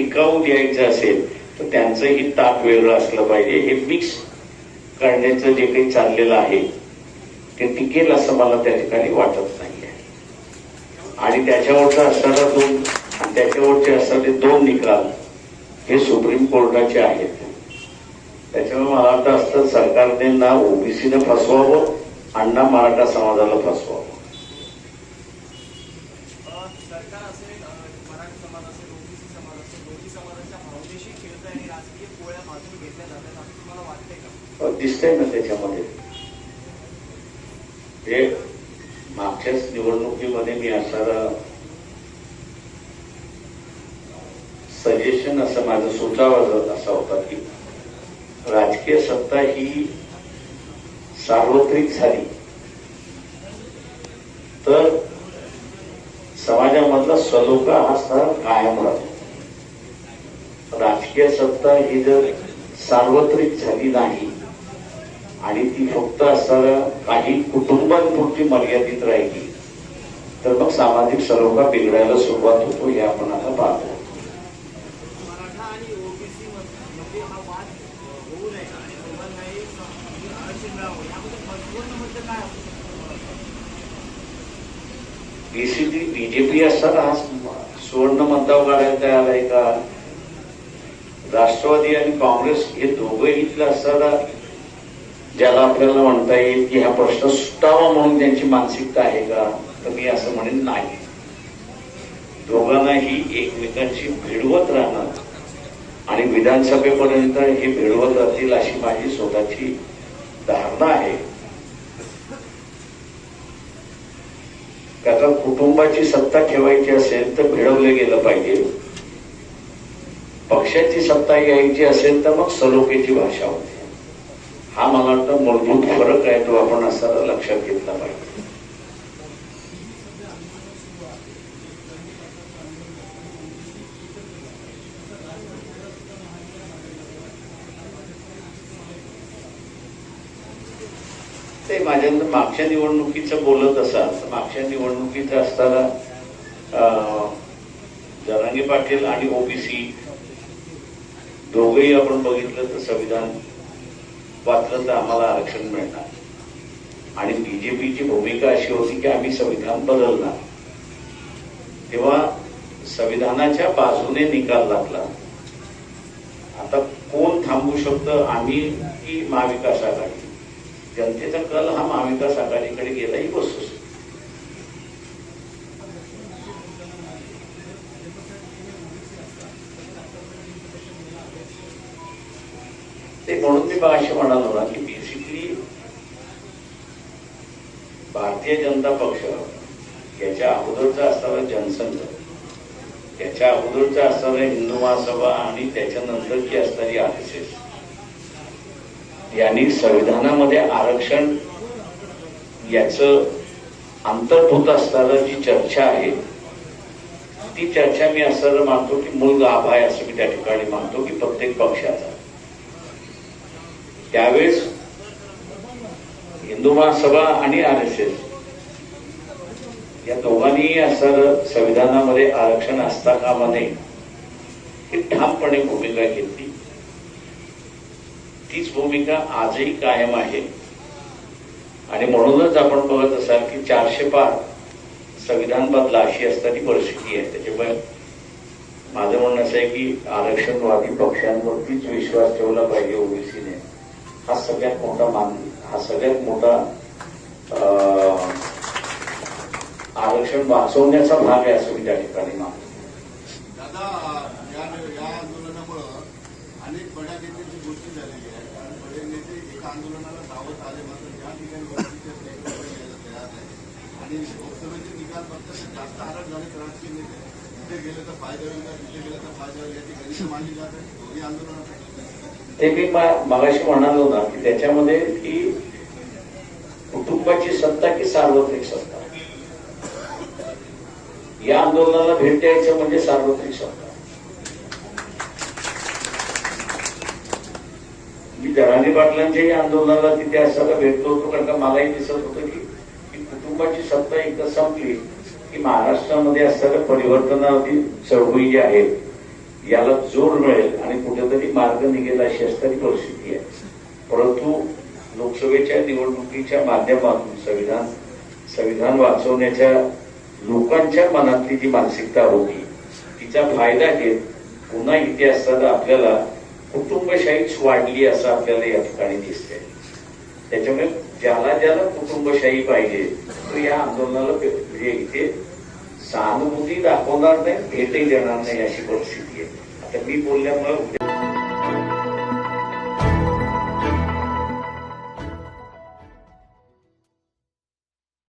टिकाऊ द्यायचं असेल तर त्यांचंही ताप वेगळं असलं पाहिजे. हे मिक्स करण्याचं जे काही चाललेलं आहे ते टिकेल असं मला त्या ठिकाणी वाटत नाही आहे आणि त्याच्यावरचं असणारा दोन त्याच्यावरचे असणारे दोन निकाल हे सुप्रीम कोर्टाचे आहेत. त्याच्यामुळे मला वाटतं असतं सरकारने ना ओबीसीनं फसवावं आणि ना मराठा समाजाला फसवावं अ, सरकार असेल अ, मराठा समाज असेल ओबीसी समाज असेल दोन्ही समाजाच्या भावनेशी खेळत आणि राजकीय पोळ्या बाजून घेतल्या जातात असं तुम्हाला वाटतंय का अ, दिसतंय ना त्याच्यामध्ये. ते मागच्याच निवडणुकीमध्ये मी असणारा सजेशन असं माझं सुचाव असा होता की राजकीय सत्ता ही सार्वत्रिक झाली. तर समाजामधला सलोखा हा सर कायम राहतो. राजकीय सत्ता ही जर सार्वत्रिक झाली नाही आणि ती फक्त असणाऱ्या काही कुटुंबांपुरती मर्यादित राहिली तर मग सामाजिक सलोखा बिघडायला सुरुवात होतो हे आपण आता पाहतो. बेसिकली बीजेपी असताना सुवर्ण मतदाव काढायला तयार आहे का? राष्ट्रवादी आणि काँग्रेस हे दोघंही इथलं असताना ज्याला आपल्याला म्हणता येईल की हा प्रश्न सुटावा म्हणून त्यांची मानसिकता आहे का? तर मी असं म्हणेन नाही. दोघांनाही एकमेकांशी भिडवत राहणार आणि विधानसभेपर्यंत हे भिडवत राहतील अशी माझी स्वतःची धारणा आहे. त्याचा कुटुंबाची सत्ता ठेवायची असेल तर भिडवलं गेलं पाहिजे. पक्षाची सत्ता यायची असेल तर मग सलोकेची भाषा होते. हा मला वाटतं मूलभूत फरक आहे तो आपण असा लक्षात घेतला पाहिजे. ते माझ्या मागच्या निवडणुकीचं बोलत असाल तर मागच्या निवडणुकीत असताना अं, जरांगे पाटील आणि ओबीसी दोघेही आपण बघितलं तर संविधान वाचलं तर आम्हाला आरक्षण मिळणार. आणि बीजेपीची भूमिका अशी होती की आम्ही संविधान बदलणार. तेव्हा संविधानाच्या बाजूने निकाल लागला. आता कोण थांबू शकतं? आम्ही की महाविकास आघाडी. जनतेचा कल हा महाविकास आघाडीकडे गेला ही ते म्हणून मी असे म्हणालो ना की बेसिकली भारतीय जनता पक्ष याच्या अगोदरचा असणारा जनसंघ त्याच्या अगोदरचा असणारा हिंदू महासभा आणि त्याच्यानंतरची असणारी आर एस एस यांनी संविधानामध्ये आरक्षण याच अंतर्भूत असणारं जी चर्चा आहे ती चर्चा मी असं मानतो की मूळ गाभ आहे असं मी त्या ठिकाणी मानतो की प्रत्येक पक्षाचा. त्यावेळेस हिंदू महासभा आणि आर एस एस या दोघांनीही असं संविधानामध्ये आरक्षण असता कामा नये ही ठामपणे भूमिका घेतली. तीच भूमिका आजही कायम आहे. आणि म्हणूनच आपण बघत असाल की चारशे पार संविधान बदला अशी असताना परिस्थिती आहे. त्याच्यामुळे माझं म्हणणं असं आहे की आरक्षणवादी पक्षांवरतीच विश्वास ठेवला पाहिजे ओबीसीने. हा सगळ्यात मोठा मान हा सगळ्यात मोठा आरक्षण वाचवण्याचा भाग आहे असं मी त्या ठिकाणी मानतो. दादा या आंदोलनामुळं अनेक बड्या नेत्यांची गोष्टी झालेली आहे. कारण बडे नेते एका आंदोलनाला धावत आले मात्र ज्या ठिकाणी आणि लोकसभेचे निकाल फक्त जास्त हरट झाले राजकीय नेते. तिथे गेले तर फायदा होईल तिथे गेले तर फायदा होईल याची गणित मानली जात आहे. दोन्ही आंदोलनासाठी. ते मी मागाशी म्हणालो ना की त्याच्यामध्ये की कुटुंबाची सत्ता की सार्वत्रिक सत्ता? या आंदोलनाला भेट द्यायचं म्हणजे सार्वत्रिक सत्ता. मी जरांगे पाटलांच्याही आंदोलनाला तिथे असताना भेटलो होतो कारण का मलाही दिसत होतं की कुटुंबाची सत्ता एकदा संपली की महाराष्ट्रामध्ये असणाऱ्या परिवर्तनावधी चळवळी जी आहेत याला जोर मिळेल आणि कुठेतरी मार्ग निघेल अशी असणारी परिस्थिती आहे. परंतु लोकसभेच्या निवडणुकीच्या माध्यमातून संविधान संविधान वाचवण्याच्या लोकांच्या मनातली जी मानसिकता होती तिचा फायदा घेत पुन्हा इतिहासात आपल्याला कुटुंबशाहीच वाढली असं आपल्याला या ठिकाणी दिसते त्याच्यामुळे ज्याला ज्याला कुटुंबशाही पाहिजे तो या आंदोलनाला म्हणजे इथे सहानुभूती दाखवणार नाही भेटही देणार नाही अशी परिस्थिती तर मी बोलल्यामुळे